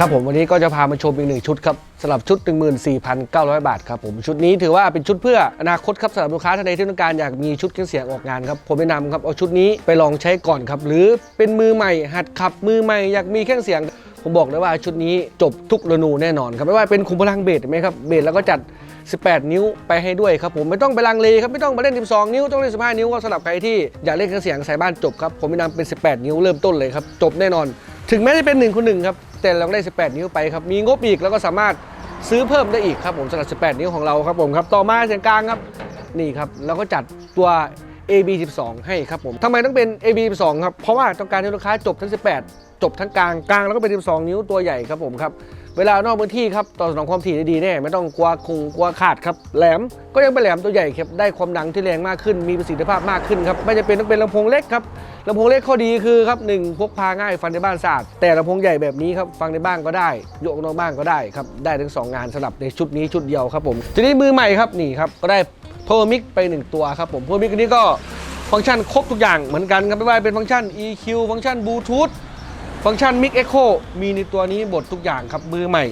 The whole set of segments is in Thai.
ครับผมวันนี้ก็จะพามาชมอีกหนึ่งชุดครับสำหรับชุด 14,900 บาทครับผมชุดนี้ถือว่าเป็นชุดเพื่ออนาคตครับสำหรับลูกค้าท่านใดที่ต้องการอยากมีชุดเครื่องเสียงออกงานครับผมแนะนำครับเอาชุดนี้ไปลองใช้ก่อนครับหรือเป็นมือใหม่ หัดขับมือใหม่อยากมีเครื่องเสียง ผมบอกเลยว่าชุดนี้จบทุกเรนูแน่นอนครับไม่ว่าเป็นคุมพลังเบสไหมครับเบสแล้วก็จัด 18 นิ้วไปให้ด้วยครับผมไม่ต้องไปลังเลครับไม่ต้องมาเล่น 12 นิ้วต้องเล่น 15 นิ้วก็สำหรับใครที่อยากเล่นเครื่องเสียงใส่บ้านจบครับผมแนะนำเป็น 18 นิ้วเริ่มต้นเลยครับจบแน่นอน ถึงแม้จะเป็น1คนหนึ่งครับ แต่เราก็ได้ 18 นิ้วไปครับ มีงบอีกแล้วก็สามารถซื้อเพิ่มได้อีกครับผมสำหรับ 18 นิ้วของเราครับผมครับต่อมาเสียงกลางครับนี่ครับแล้วก็จัดตัว AB12 ให้ครับผมทำไมต้องเป็น AB12 ครับเพราะว่าต้องการให้ลูกค้าจบทั้ง 18 จบทั้งกลางกลางแล้วก็เป็น 12 นิ้วตัวใหญ่ครับผมครับ เวลานอกพื้นที่ครับต่อสนองความถี่ได้ดีแน่ไม่ต้องกลัวคงกลัวขาดครับแหลมก็ยังเป็นแหลมตัวใหญ่ครับได้ความดังที่แรงมากขึ้นมีประสิทธิภาพมากขึ้นครับไม่จะเป็นต้องเป็นลำโพงเล็กครับลำโพงเล็กข้อดีคือครับหนึ่งพกพาง่ายฟังในบ้านสะอาดแต่ลำโพงใหญ่แบบนี้ครับฟังในบ้านก็ได้ โยกนอกบ้านก็ได้ครับได้ทั้งสองงานสำหรับในชุดนี้ชุดเดียวครับผมทีนี้มือใหม่ครับนี่ครับก็ได้เพิ่มมิกไปหนึ่งตัวครับผมเพิ่มมิกอันนี้ก็ฟังก์ชันครบทุกอย่างเหมือนกันครับไม่ว่าเป็นฟังก์ชัน EQ ฟังก์ชันบลูทูธ ฟังก์ชัน Mix Echo มีในตัวนี้หมดทุกอย่างครับมือใหม่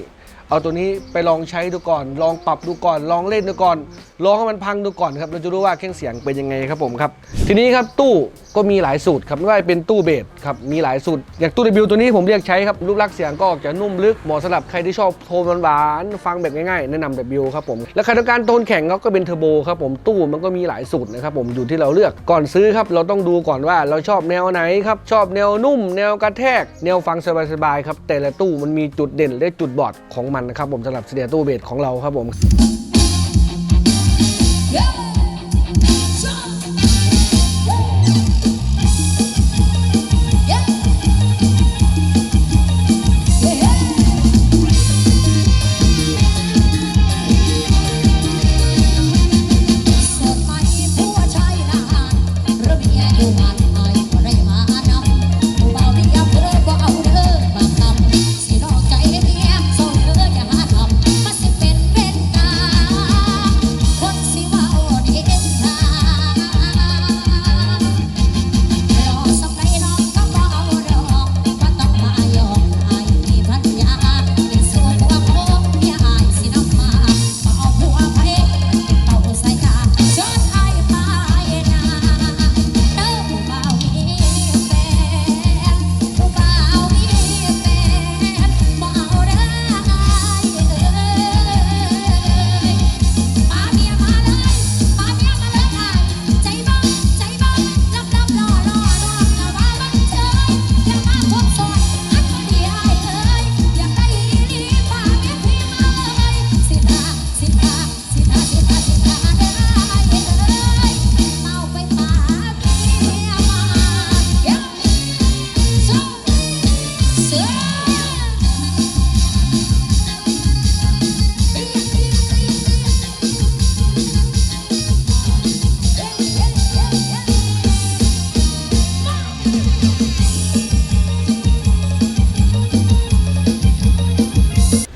เอาตัวนี้ไปลองใช้ดูก่อน ลองปรับดูก่อน ลองเล่นดูก่อน ลองให้มันพังดูก่อนครับ เราจะรู้ว่าเครื่องเสียงเป็นยังไงครับผมครับ ทีนี้ครับตู้ ก็มีหลายสูตรครับไม่ว่าจะเป็นตู้เบสครับมีหลายสูตร อย่างตู้ W ตัวนี้ผมเรียกใช้ครับรูปลักษณ์เสียงก็ออกจะนุ่มลึกเหมาะสำหรับใครที่ชอบโทนหวานๆฟังแบบง่ายๆแนะนำ W ครับผมแล้วใครต้องการโทนแข็งก็เป็นเทอร์โบครับผมตู้มันก็มีหลายสูตรนะครับผมอยู่ที่เราเลือกก่อนซื้อครับเราต้องดูก่อนว่าเราชอบแนวไหนครับชอบแนวนุ่ม แนวกระแทก แนวฟังสบายๆครับแต่ละตู้มันมีจุดเด่นและจุดบอดของมันนะครับผมสำหรับเสียตู้เบสของเราครับผมส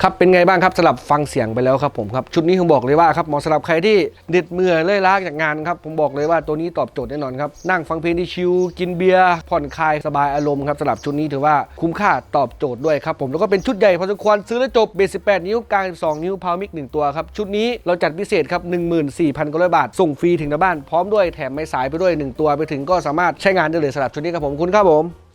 ครับเป็นไงบ้างครับสำหรับฟังเสียงไปแล้วครับผมครับชุดนี้ผมบอกเลยว่าครับเหมาะสำหรับใครที่เด็ดเมื่อยเลื่อยล้าจากงานครับผมบอกเลยว่าตัวนี้ตอบโจทย์แน่นอนครับนั่งฟังเพลงที่ชิลกินเบียร์ผ่อนคลายสบายอารมณ์ครับสำหรับชุดนี้ถือว่าคุ้มค่าตอบโจทย์ด้วยครับผมแล้วก็เป็นชุดใหญ่พอสมควรซื้อแล้วจบเบส18 นิ้วกลาง12 นิ้วพาวมิก1ตัวครับชุดนี้เราจัดพิเศษครับ14,900 บาท ส่งฟรีถึงหน้าบ้านพร้อมด้วยแถมไม้สายไปด้วยหนึ่งตัวไปถึงก็สามารถใช้งานได้เลยสำหรับชุดนี้ครับผมคุณครับผม